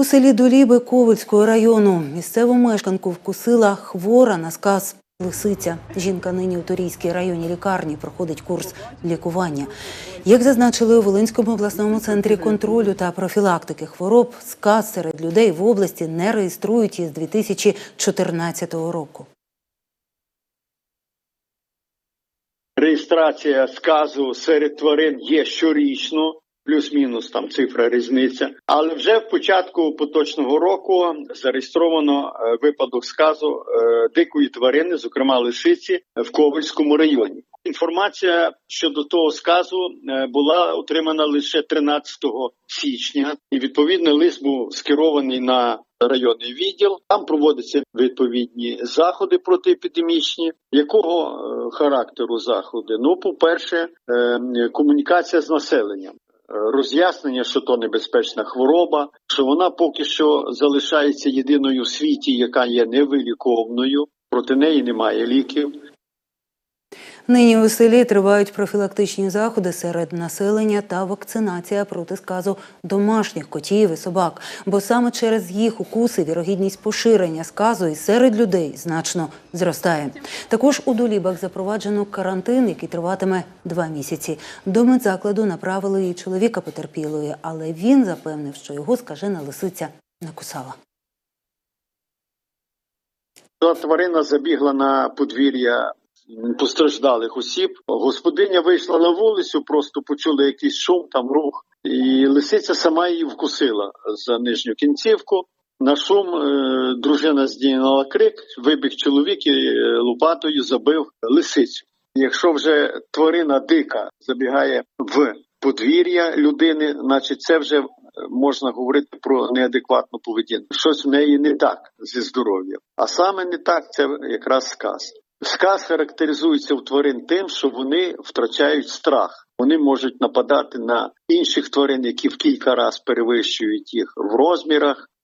У селі Доліби Ковальського району місцеву мешканку вкусила хвора на сказ лисиця. Жінка нині у Торійській районній лікарні проходить курс лікування. Як зазначили у Волинському обласному центрі контролю та профілактики хвороб, сказ серед людей в області не реєструють із 2014 року. Реєстрація сказу серед тварин є щорічно, плюс-мінус там цифра різниця. Але вже в початку поточного року зареєстровано е, випадок сказу е, дикої тварини, зокрема лисиці, в Ковальському районі. Інформація щодо того сказу е, була отримана лише 13 січня, і відповідний лист був скерований на районний відділ. Там проводяться відповідні заходи протиепідемічні. Якого характеру заходи? Ну, по-перше, е, комунікація з населенням. Роз'яснення, що то небезпечна хвороба, що вона поки що залишається єдиною в світі, яка є невиліковною, проти неї немає ліків. Нині у селі тривають профілактичні заходи серед населення та вакцинація проти сказу домашніх котів і собак, бо саме через їх укуси вірогідність поширення сказу і серед людей значно зростає. Також у долібах запроваджено карантин, який триватиме два місяці. До медзакладу направили і чоловіка потерпілої, але він запевнив, що його скажена лисиця не кусала. Та тварина забігла на подвір'я постраждалих осіб. Господиня вийшла на вулицю, просто почула якийсь шум, там рух, і лисиця сама її вкусила за нижню кінцівку. На шум е, дружина здійняла крик, вибіг чоловік і е, лопатою забив лисицю. Якщо вже тварина дика забігає в подвір'я людини, значить це вже е, можна говорити про неадекватну поведінку. Щось в неї не так зі здоров'ям. А саме не так це якраз сказ. Сказ характеризується у тварин тим, що вони втрачають страх. Вони можуть нападати на інших тварин, які в кілька разів перевищують їх в розмірах,